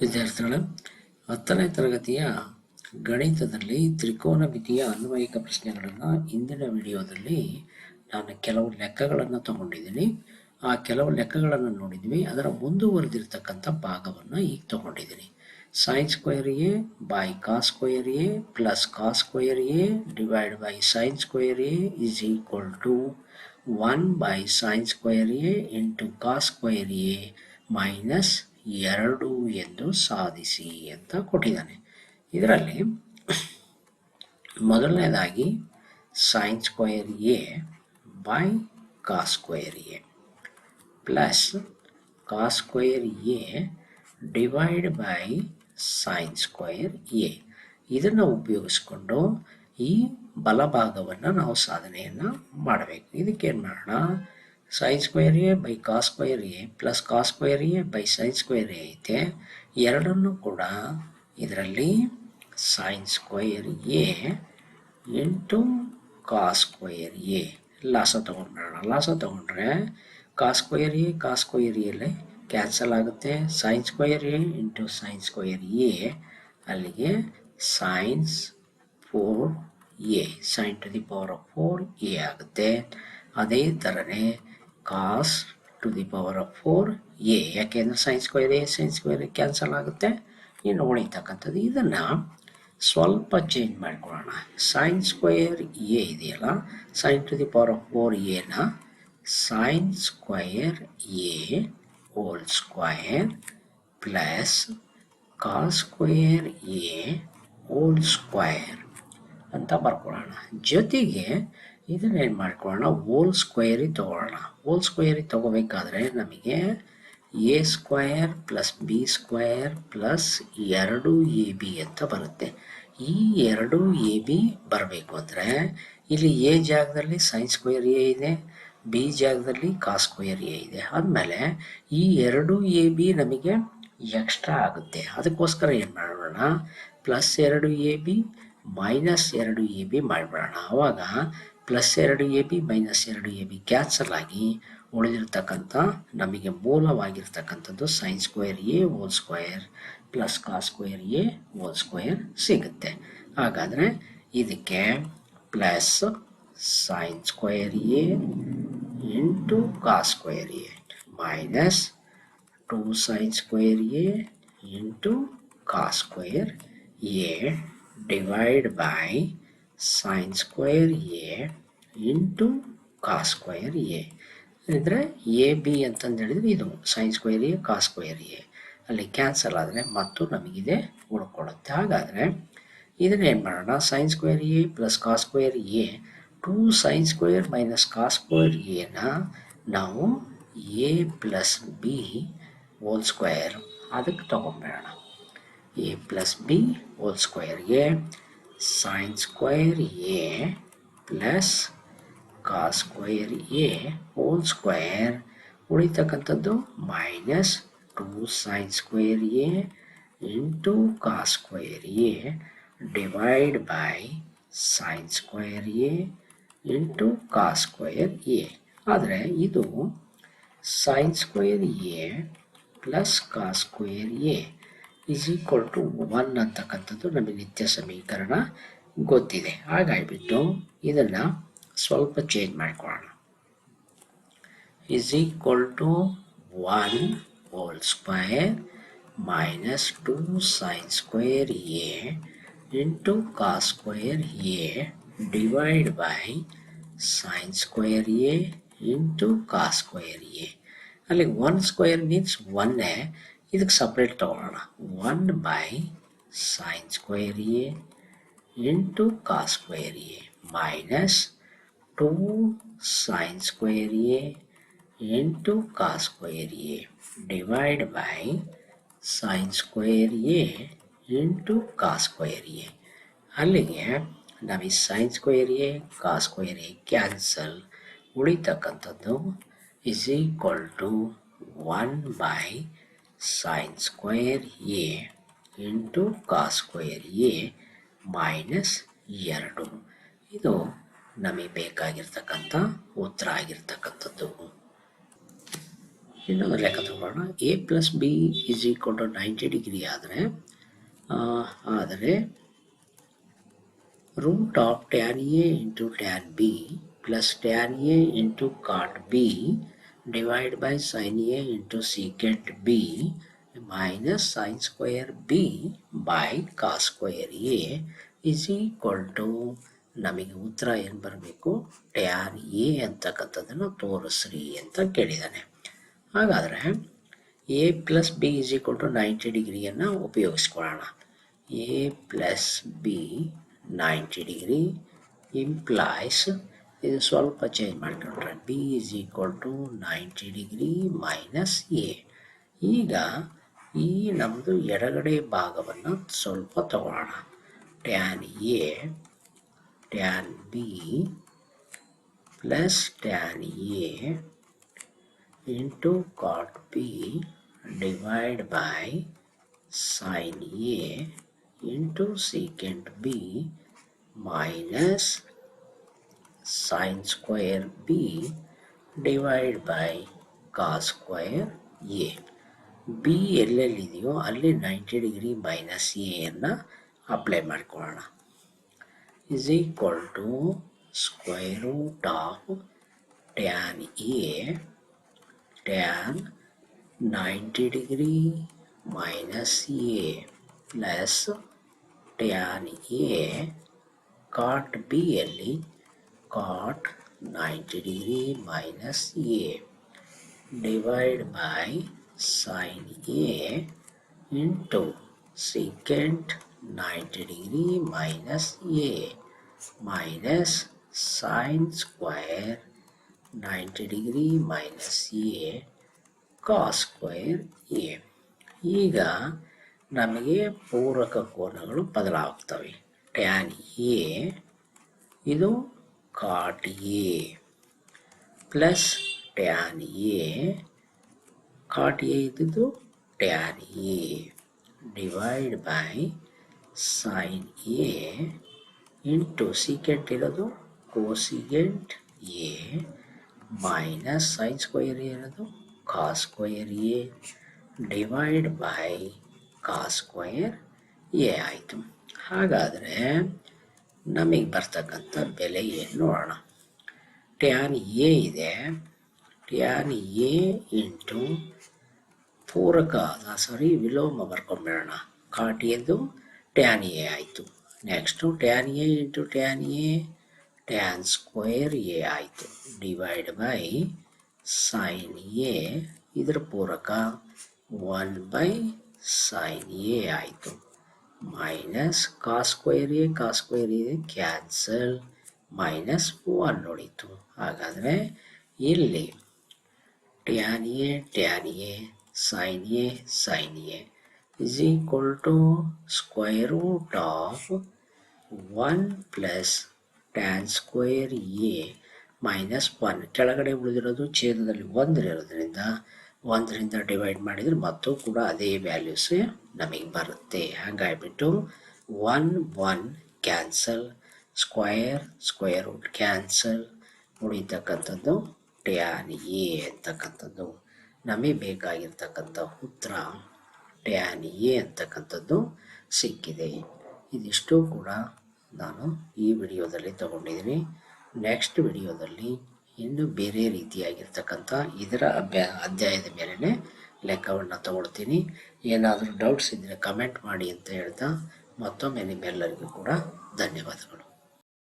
ವಿದ್ಯಾರ್ಥಿಗಳ ಹತ್ತನೇ ತರಗತಿಯ ಗಣಿತದಲ್ಲಿ ತ್ರಿಕೋನ ಮಿತಿಯ ಅನ್ವಯಿಕ ಪ್ರಶ್ನೆಗಳನ್ನು ಇಂದಿನ ವಿಡಿಯೋದಲ್ಲಿ ನಾನು ಕೆಲವು ಲೆಕ್ಕಗಳನ್ನು ತಗೊಂಡಿದ್ದೀನಿ. ಆ ಕೆಲವು ಲೆಕ್ಕಗಳನ್ನು ನೋಡಿದ್ವಿ. ಅದರ ಮುಂದುವರೆದಿರ್ತಕ್ಕಂಥ ಭಾಗವನ್ನು ಈಗ ತಗೊಂಡಿದ್ದೀನಿ. Sine square A by cos square A plus cos square A divide by sine square A is equal to one by sine square A into cos square A minus ಎರಡು ಎಂದು ಸಾಧಿಸಿ ಅಂತ ಕೊಟ್ಟಿದ್ದಾನೆ. ಇದರಲ್ಲಿ ಮೊದಲನೇದಾಗಿ sine square A by cos square A plus cos square A divide by sine square A ಇದನ್ನು ಉಪಯೋಗಿಸ್ಕೊಂಡು ಈ ಬಲಭಾಗವನ್ನು ನಾವು ಸಾಧನೆಯನ್ನು ಮಾಡಬೇಕು. ಇದಕ್ಕೆ ಏನು ಮಾಡೋಣ? Sine square A by cos square A plus cos square A by sine square A ಐತೆ. ಎರಡನ್ನು ಕೂಡ ಇದರಲ್ಲಿ sine square A into cos square A ಲಾಸ ತೊಗೊಂಡ್ಬಿಡೋಣ ಲಾಸ ತೊಗೊಂಡ್ರೆ cos square A cos square ಎಲ್ಲಿ ಕ್ಯಾನ್ಸಲ್ ಆಗುತ್ತೆ. Sine square A into sine square A ಅಲ್ಲಿಗೆ sines four A sine to the power of four A ಆಗುತ್ತೆ. ಅದೇ ಥರನೇ cos to the power of four A ಯಾಕೆಂದರೆ sine square A sine square cancel ಆಗುತ್ತೆ. ಇನ್ನು ಉಳಿತಕ್ಕಂಥದ್ದು ಇದನ್ನು ಸ್ವಲ್ಪ ಚೇಂಜ್ ಮಾಡ್ಕೊಳ್ಳೋಣ. ಸೈನ್ ಸ್ಕ್ವೇರ್ ಎ ಇದೆಯಲ್ಲ? Sine to the power of four ಎನ sine square A whole square plus cos square A whole square ಅಂತ ಬರ್ಕೊಳ್ಳೋಣ. ಜೊತೆಗೆ ಇದನ್ನ ಏನು ಮಾಡ್ಕೊಳ್ಳೋಣ ಹೋಲ್ ಸ್ಕ್ವೇರಿ ತೊಗೊಳ್ಳೋಣ. ಹೋಲ್ ಸ್ಕ್ವೇರಿ ತೊಗೋಬೇಕಾದ್ರೆ ನಮಗೆ A square plus B square plus ಎರಡು ಎ ಬಿ ಅಂತ ಬರುತ್ತೆ. ಈ ಎರಡು ಎ ಬಿ ಬರಬೇಕು ಅಂದರೆ ಇಲ್ಲಿ ಎ ಜಾಗದಲ್ಲಿ ಸೈನ್ ಸ್ಕ್ವೇರ್ ಎ ಇದೆ ಬಿ ಜಾಗದಲ್ಲಿ ಕಾಸ್ ಸ್ಕ್ವೇರ್ ಎ ಇದೆ. ಆದಮೇಲೆ ಈ ಎರಡು ಎ ಬಿ ನಮಗೆ ಎಕ್ಸ್ಟ್ರಾ ಆಗುತ್ತೆ. ಅದಕ್ಕೋಸ್ಕರ ಏನು ಮಾಡೋಣ ಪ್ಲಸ್ ಎರಡು ಎ ಬಿ ಮೈನಸ್ ಎರಡು ಎ ಬಿ ಮಾಡಿಬಿಡೋಣ. ಆವಾಗ ಪ್ಲಸ್ ಎರಡು ಎ ಬಿ ಮೈನಸ್ ಎರಡು ಎ ಬಿ ಕ್ಯಾನ್ಸಲ್ ಆಗಿ ಉಳಿದಿರ್ತಕ್ಕಂಥ ನಮಗೆ ಮೂಲವಾಗಿರ್ತಕ್ಕಂಥದ್ದು sine square A whole square plus cos square A whole square ಸಿಗುತ್ತೆ. ಹಾಗಾದರೆ ಇದಕ್ಕೆ plus sine square A into cos square A minus two sine square A into cos square A divide by sine square A into cos square A ಅಂದರೆ A B ಅಂತಂದು ಹೇಳಿದ್ರೆ ಇದು sine square A cos square A ಅಲ್ಲಿ cancel ಆದರೆ ಮತ್ತು ನಮಗಿದೆ ಉಳ್ಕೊಳ್ಳುತ್ತೆ. ಹಾಗಾದರೆ ಇದನ್ನ ಏನು ಮಾಡೋಣ? Sine square A plus cos square A two sine square minus cos square ಎನ ನಾವು A plus B whole square ಅದಕ್ಕೆ ತೊಗೊಂಬೇಡ ಎ ಪ್ಲಸ್ ಬಿ ಹೋಲ್ ಸ್ಕ್ವೇರ್ಗೆ sine square A plus cos square A whole square ಉಳಿತಕ್ಕಂಥದ್ದು minus two sine square A into cos square A divide by sine square A into cos square A ಆದರೆ ಇದು sine square A plus cos square A is equal to one ಅಂತಕ್ಕಂಥದ್ದು ನಮಗೆ ನಿತ್ಯ ಸಮೀಕರಣ ಗೊತ್ತಿದೆ. ಹಾಗಾಗಿಬಿಟ್ಟು ಇದನ್ನು ಸ್ವಲ್ಪ change ಮಾಡಿಕೊಳ್ಳೋಣ. Is equal to one whole square minus two sine square A into cos square A divide by sine square A into cos square A ಅಲ್ಲಿ one square means ಒನ್ನೇ ಇದಕ್ಕೆ ಸಪ್ರೇಟ್ ತಗೊಳ್ಳೋಣ. One by sine square A into cos square A minus two sine square A into cos square A divide by sine square A into cos square A ಅಲ್ಲಿಗೆ ನಮಗೆ sine square A cos square A cancel ಉಳಿತಕ್ಕಂಥದ್ದು is equal to one by sine square A into cos square A minus ಎರಡು. ಇದು ನಮಗೆ ಬೇಕಾಗಿರ್ತಕ್ಕಂಥ ಉತ್ತರ ಆಗಿರ್ತಕ್ಕಂಥದ್ದು. ಇನ್ನೊಂದು ಲೆಕ್ಕ ತಗೊಳ್ಳೋಣ A plus B is equal to ninety degree ಆದರೆ ಆದರೆ root of tan A into tan B plus tan A into cot B divided by sin A into secant B minus sin square B by cos square A is equal to ನಮಗೆ ಉತ್ತರ ಏನು ಬರಬೇಕು? Tan A ಅಂತಕ್ಕಂಥದ್ದನ್ನು ತೋರಿಸ್ರಿ ಅಂತ ಕೇಳಿದ್ದಾನೆ ಹಾಗಾದರೆ A plus B is equal to ninety ಡಿಗ್ರಿಯನ್ನು ಉಪಯೋಗಿಸ್ಕೊಳ್ಳೋಣ. A plus B ninety degree implies ಇದು ಸ್ವಲ್ಪ ಚೇಂಜ್ ಮಾಡಿಕೊಂಡ್ರೆ B is equal to ninety degree minus A ಈಗ ಈ ನಮ್ಮದು ಎಡಗಡೆ ಭಾಗವನ್ನು ಸ್ವಲ್ಪ ತಗೊಳ್ಳೋಣ. Tan A tan B plus tan A into cot B divide by sine A into secant B minus sin square B divided by cos square A. B ಎಲ್ಲೆಲ್ಲಿದೆಯೋ ಅಲ್ಲಿ ninety degree minus ಎಯನ್ನು apply ಮಾಡ್ಕೊಳ್ಳೋಣ is equal to square root of tan A tan ninety degree minus A plus tan A cot ಬಿಯಲ್ಲಿ cot ninety degree minus A divide by sin A into secant 90 degree minus A minus sine square 90 degree minus A cos square A ಈಗ ನಮಗೆ ಪೂರಕ ಕೋನಗಳು ಬದಲಾಗ್ತವೆ tan A ಇದು A plus A cot A ಇದ್ದಿದ್ದು tan A divide by sine A. Into secant ಇರೋದು cosecant A. Minus sine square ಇರೋದು cos square A. Divide by cos square A ಆಯಿತು. ಹಾಗಾದರೆ ನಮಗೆ ಬರ್ತಕ್ಕಂಥ ಬೆಲೆ ಏನು ನೋಡೋಣ. ಟ್ಯಾನ್ ಎ ಇದೆ. ಟ್ಯಾನ್ ಎ ಇಂಟು ಪೂರಕ ಸಾರಿ, ವಿಲೋಮ ಬರ್ಕೊಂಬಿಡೋಣ ಕಾಟಿಯದ್ದು ಟ್ಯಾನ್ ಎ ಆಯಿತು. Next tan A into tan A, tan square A ಆಯಿತು. ಡಿವೈಡ್ ಬೈ ಸೈನ್ ಎ, ಇದರ ಪೂರಕ ಒನ್ ಬೈ ಸೈನ್ ಎ ಆಯಿತು. Minus cos square A square A cancel minus one ಉಳಿತು ಹಾಗಾದರೆ ಇಲ್ಲಿ tan A tan A equal to square root of 1 plus tan square A minus one ಕೆಳಗಡೆ ಉಳಿದಿರೋದು ಛೇದದಲ್ಲಿ ಒಂದರಿರೋದ್ರಿಂದ ಒಂದರಿಂದ ಡಿವೈಡ್ ಮಾಡಿದರೆ ಮತ್ತು ಕೂಡ ಅದೇ ವ್ಯಾಲ್ಯೂಸ್ ನಮಗೆ ಬರುತ್ತೆ. ಹಾಗಾಗಿಬಿಟ್ಟು one one cancel square square root cancel ಉಳಿತಕ್ಕಂಥದ್ದು tan A ಅಂತಕ್ಕಂಥದ್ದು. ನಮಗೆ ಬೇಕಾಗಿರ್ತಕ್ಕಂಥ ಉತ್ತರ ಟ್ಯಾನ್ ಎ ಅಂತಕ್ಕಂಥದ್ದು ಸಿಕ್ಕಿದೆ. ಇದಿಷ್ಟು ಕೂಡ ನಾನು ಈ ವಿಡಿಯೋದಲ್ಲಿ ತಗೊಂಡಿದ್ದೀನಿ. ನೆಕ್ಸ್ಟ್ ವಿಡಿಯೋದಲ್ಲಿ ಇನ್ನು ಬೇರೆ ರೀತಿಯಾಗಿರ್ತಕ್ಕಂಥ ಇದರ ಅಭ್ಯಾ, ಅಧ್ಯಾಯದ ಮೇಲೇ ಲೆಕ್ಕವನ್ನು ತಗೊಳ್ತೀನಿ. ಏನಾದರೂ ಡೌಟ್ಸ್ ಇದ್ದರೆ ಕಮೆಂಟ್ ಮಾಡಿ ಅಂತ ಹೇಳ್ತಾ ಮತ್ತೊಮ್ಮೆ ನಿಮ್ಮೆಲ್ಲರಿಗೂ ಕೂಡ ಧನ್ಯವಾದಗಳು.